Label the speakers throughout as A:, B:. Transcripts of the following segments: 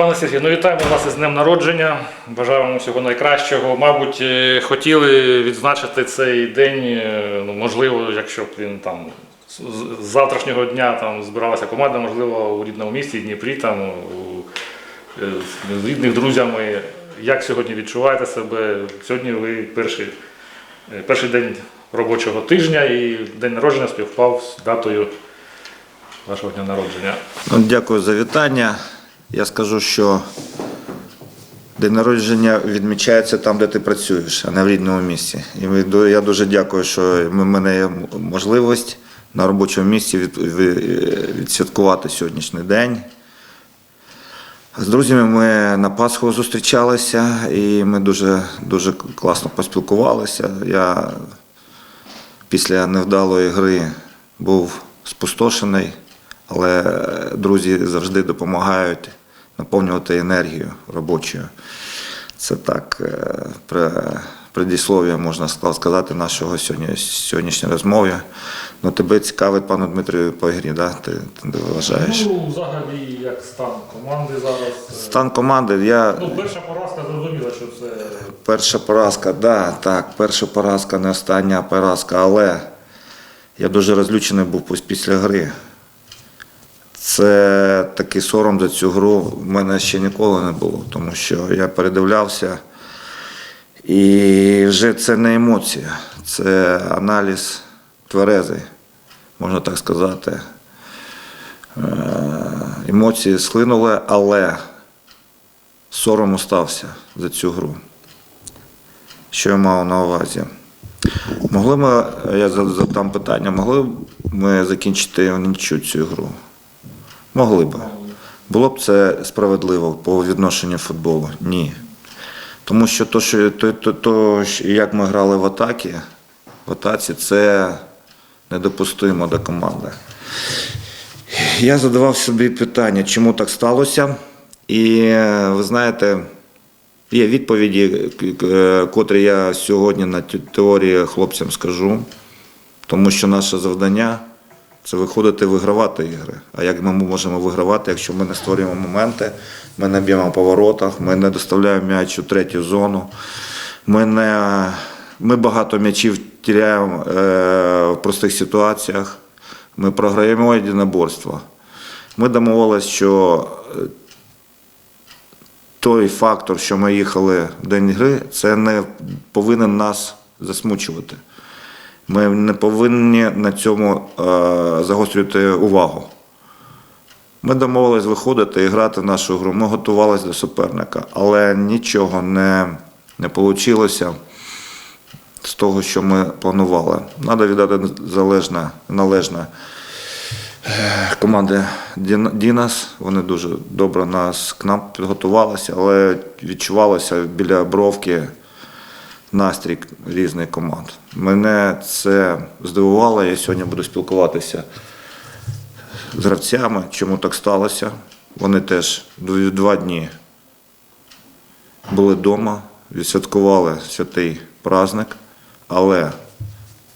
A: Пане Сергію, ну вітаємо вас із днем народження. Бажаю вам всього найкращого. Мабуть, е, хотіли відзначити цей день, е, ну, можливо, якщо б він там з завтрашнього дня там збиралася команда, можливо, у рідному місті, Дніпрі, там, у, е, з рідних друзями. Як сьогодні відчуваєте себе? Сьогодні ви перший, перший день робочого тижня і день народження співпав з датою вашого дня народження.
B: Дякую за вітання. Я скажу, що день народження відмічається там, де ти працюєш, а не в рідному місці. І я дуже дякую, що в мене є можливість на робочому місці відсвяткувати сьогоднішній день. З друзями ми на Пасху зустрічалися і ми дуже, дуже класно поспілкувалися. Я після невдалої гри був спустошений, але друзі завжди допомагають наповнювати енергію робочою. Це так, е, при, предіслов'я, можна ска- сказати, нашого сьогодні, сьогоднішньої розмови. Ну, тебе цікавить, пане Дмитрію, по грі, да? ти, ти вважаєш?
A: Ну, взагалі, як стан команди зараз.
B: Стан команди, я
A: Ну, перша поразка зрозуміла, що це
B: Перша поразка, да, так, перша поразка, не остання поразка, але я дуже розлючений був після гри. Це такий сором за цю гру в мене ще ніколи не було, тому що я передивлявся. І вже це не емоція, це аналіз тверезий, можна так сказати. Е, Емоції схлинули, але сором остався за цю гру. Що я мав на увазі? Могли ми, я за- задам питання, могли б ми закінчити в нічю цю гру? Могли б. Було б це справедливо по відношенню футболу? Ні. Тому що то, що, то, то, то, як ми грали в атакі, в атаці, це недопустимо до команди. Я задавав собі питання, чому так сталося. І ви знаєте, Є відповіді, котрі я сьогодні на теорії хлопцям скажу, тому що наше завдання це виходити вигравати ігри. А як ми можемо вигравати, якщо ми не створюємо моменти, ми не б'ємо по воротах, ми не доставляємо м'яч у третю зону, ми, не, ми багато м'ячів тіряємо е, в простих ситуаціях, ми програємо єдиноборство. Ми домовилися, що е, той фактор, що ми їхали в день гри, це не повинен нас засмучувати. Ми не повинні на цьому е, загострювати увагу. Ми домовились виходити і грати в нашу гру. Ми готувалися до суперника, але нічого не, не вийшло з того, що ми планували. Треба віддати залежне, належне команди Дінас. Вони дуже добре нас к нам підготувалися, але відчувалося біля бровки настрій різних команд. Мене це здивувало. Я сьогодні буду спілкуватися з гравцями, чому так сталося. Вони теж два дні були вдома, відсвяткували святий праздник, але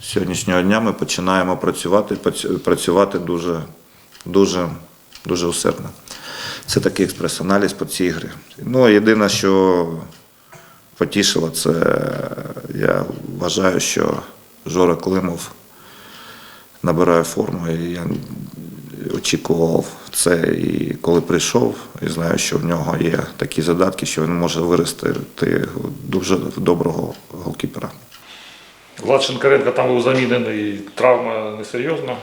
B: з сьогоднішнього дня ми починаємо працювати, працювати дуже, дуже, дуже усердно. Це такий експрес-аналіз по цій грі. Ну, єдине, що потішило, це я вважаю, що Жора Климов набирає форму. І я очікував це і коли прийшов, і знаю, що в нього є такі задатки, що він може вирости дуже доброго голкіпера.
A: Влад Шинкаренко там був замінений, травма несерйозна.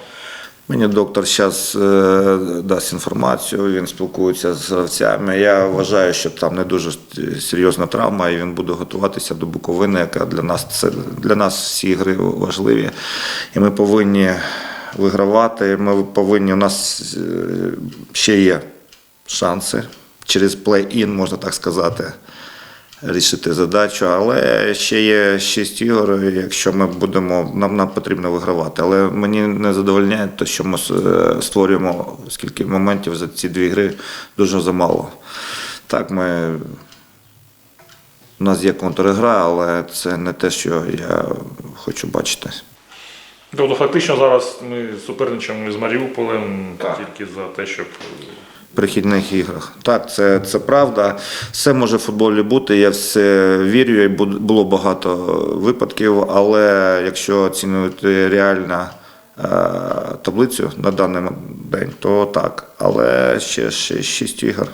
B: Мені доктор зараз е, дасть інформацію, він спілкується з гравцями. Я вважаю, що там не дуже серйозна травма, і він буде готуватися до Буковини, яка для нас це для нас всі гри важливі. І ми повинні вигравати. Ми повинні, у нас е, ще є шанси через плей-ін, можна так сказати рішити задачу, але ще є шість ігор. Якщо ми будемо, нам, нам потрібно вигравати. Але мені не задовольняє те, що ми е, створюємо скільки моментів за ці дві гри дуже замало. Так, ми. У нас є контргра, але це не те, що я хочу бачити.
A: Тобто фактично зараз ми суперничаємо з Маріуполем
B: Так.
A: тільки за те, щоб
B: перехідних іграх. Так, це, це правда. Все може в футболі бути. Я все вірю, і було багато випадків, але якщо оцінювати реально е, таблицю на даний день, то так. Але ще, шість ігор.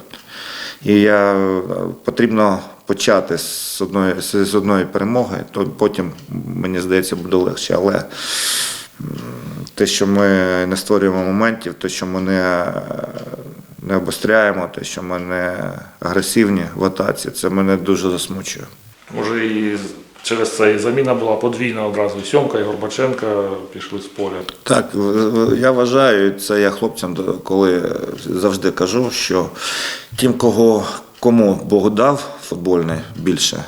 B: І я е, потрібно почати з одної, з одної перемоги, то потім, мені здається, буде легше. Але те, що ми не створюємо моментів, те, що ми не, не обостряємо, те, що ми не агресивні в атаці, це мене дуже засмучує.
A: Може і через це і заміна була подвійна одразу. Сьомка і Горбаченка пішли з поля.
B: Так, я вважаю, це я хлопцям коли завжди кажу, що тим, кого кому Бог дав футбольний більше,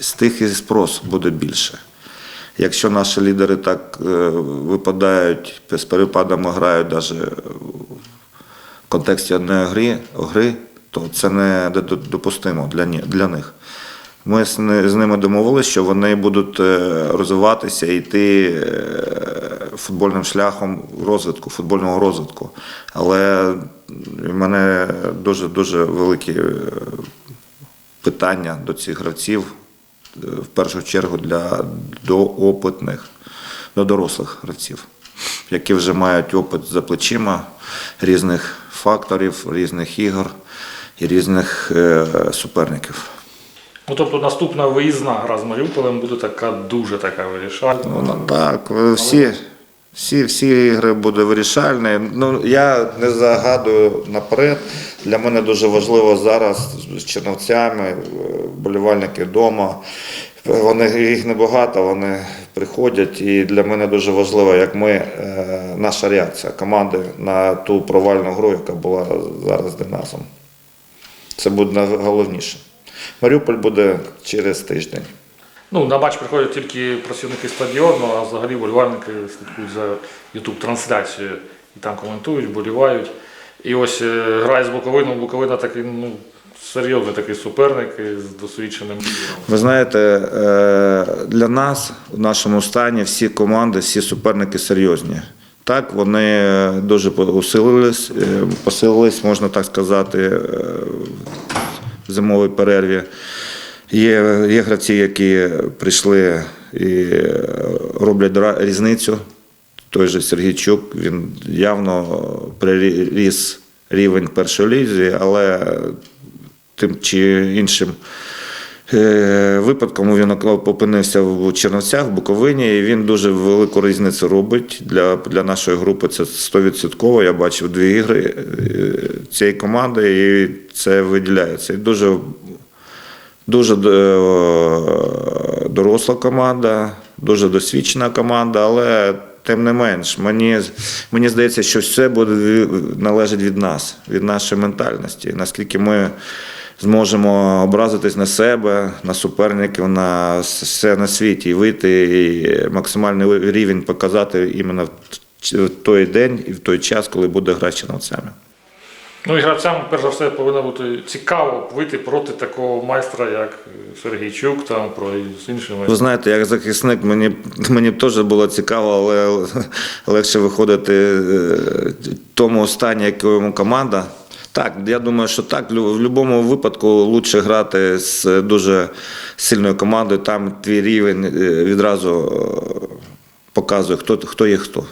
B: з тих і спрос буде більше. Якщо наші лідери так е, випадають, з перепадами грають навіть контексті одної гри, гри то це не допустимо для, для них. Ми з ними домовилися, що вони будуть е, розвиватися і йти е, футбольним шляхом розвитку, футбольного розвитку. Але в мене дуже дуже великі е, питання до цих гравців, в першу чергу для до опитних, до дорослих гравців, які вже мають опит за плечима різних факторів, різних ігор і різних е, суперників.
A: Ну тобто наступна виїзна гра з Маріуполем буде така дуже така вирішальна.
B: Ну, так, всі, всі, всі ігри будуть вирішальні. Ну, я не загадую наперед. Для мене дуже важливо зараз з черновцями, е, болівальники вдома. Вони їх небагато, вони приходять, і для мене дуже важливо, як ми, е, наша реакція команди на ту провальну гру, яка була зараз з Динасом. Це буде найголовніше. Маріуполь буде через тиждень.
A: Ну, на матч приходять тільки працівники стадіону, а взагалі болівальники слідкують за youtube трансляцією і там коментують, болівають. І ось е, грає з Буковином. Буковина такий, ну, серйозний такий суперник з досвідченим.
B: Ви знаєте, е, для нас в нашому стані всі команди, всі суперники серйозні. Так, вони дуже усилились, е, посилились, можна так сказати, е, в зимовій перерві. Є, є гравці, які прийшли і роблять різницю. Той же Сергійчук, він явно приріс рівень першої лізі, але тим чи іншим е, випадком він опинився в Черновцях, в Буковині, і він дуже велику різницю робить для, для нашої групи. Це 100%. Я бачив дві ігри е, цієї команди, і це виділяється. І дуже Дуже е, доросла команда, дуже досвідчена команда, але тим не менш, мені, мені здається, що все буде належить від нас, від нашої ментальності. Наскільки ми зможемо образитись на себе, на суперників, на все на світі і вийти і максимальний рівень показати іменно в той день і в той час, коли буде гра з черновцями.
A: Ну і гравцям, перш за все, повинно бути цікаво вийти проти такого майстра, як Сергійчук, там, про іншими.
B: Ви знаєте, як захисник, мені, мені б теж було цікаво, але легше виходити е, тому стані, якому команда. Так, я думаю, що так. В будь-якому випадку краще грати з дуже сильною командою. Там твій рівень е, відразу е, показує, хто, хто є хто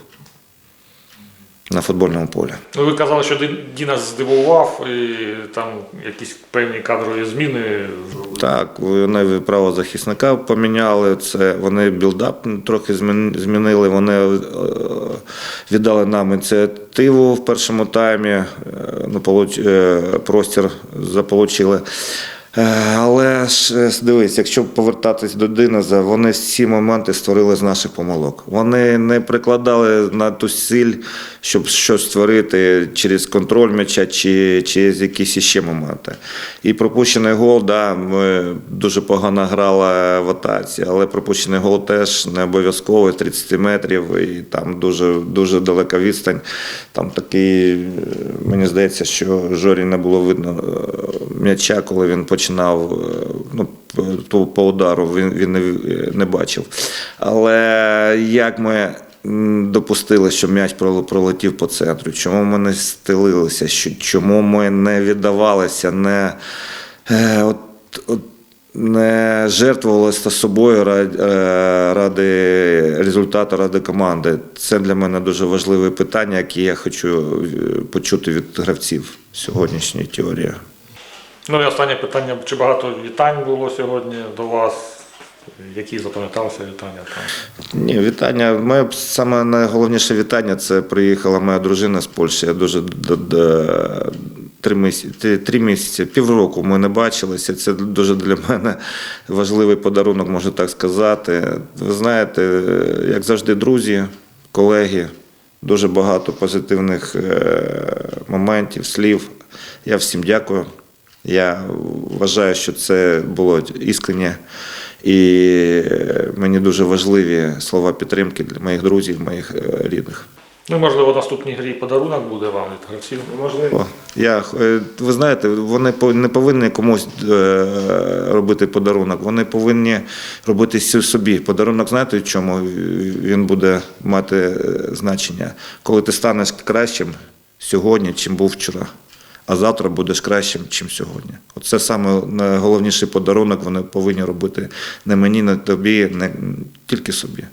B: на футбольному полі.
A: Ну, ви казали, що Ді- Дінас здивував, і там якісь певні кадрові зміни.
B: Так, вони право захисника поміняли. Це вони білдап трохи змінили. Вони е, віддали нам ініціативу в першому таймі. е, Ну, е, простір заполучили. Але ж дивись, якщо повертатись до Диноза, вони всі моменти створили з наших помилок. Вони не прикладали на ту силь, щоб щось створити через контроль м'яча чи через якісь іще моменти. І пропущений гол, да, ми дуже погано грали в атаці, але пропущений гол теж не обов'язково 30 метрів, і там дуже, дуже далека відстань. Там такий, е, мені здається, що Жорі не було видно е, м'яча, коли він починав е, ну, по, удару, він, він не, не бачив. Але як ми допустили, що м'яч пролетів по центру, чому ми не стелилися, чому ми не віддавалися, не, е, от, от, не жертвувалися собою ради, ради результату, ради команди. Це для мене дуже важливе питання, яке я хочу е, почути від гравців сьогоднішньої теорії.
A: Ну і останнє питання: чи багато вітань було сьогодні до вас? Які запам'яталися вітання?
B: Ні, вітання. Моє саме найголовніше вітання це приїхала моя дружина з Польщі. Я дуже три місяці, три- місяці, півроку ми не бачилися. Це дуже для мене важливий подарунок, можу так сказати. Ви знаєте, як завжди, друзі, колеги, дуже багато позитивних е, моментів, слів. Я всім дякую. Я вважаю, що це було іскреннє. І мені дуже важливі слова підтримки для моїх друзів, моїх е, рідних.
A: Ну, можливо, в наступній грі подарунок буде вам від гравців.
B: О, я, е, ви знаєте, вони по- не повинні комусь е, робити подарунок, вони повинні робити собі. Подарунок, знаєте, в чому він буде мати е, значення? Коли ти станеш кращим сьогодні, чим був вчора. А завтра будеш кращим, чим сьогодні. Оце саме найголовніший подарунок вони повинні робити не мені, не тобі, не тільки собі.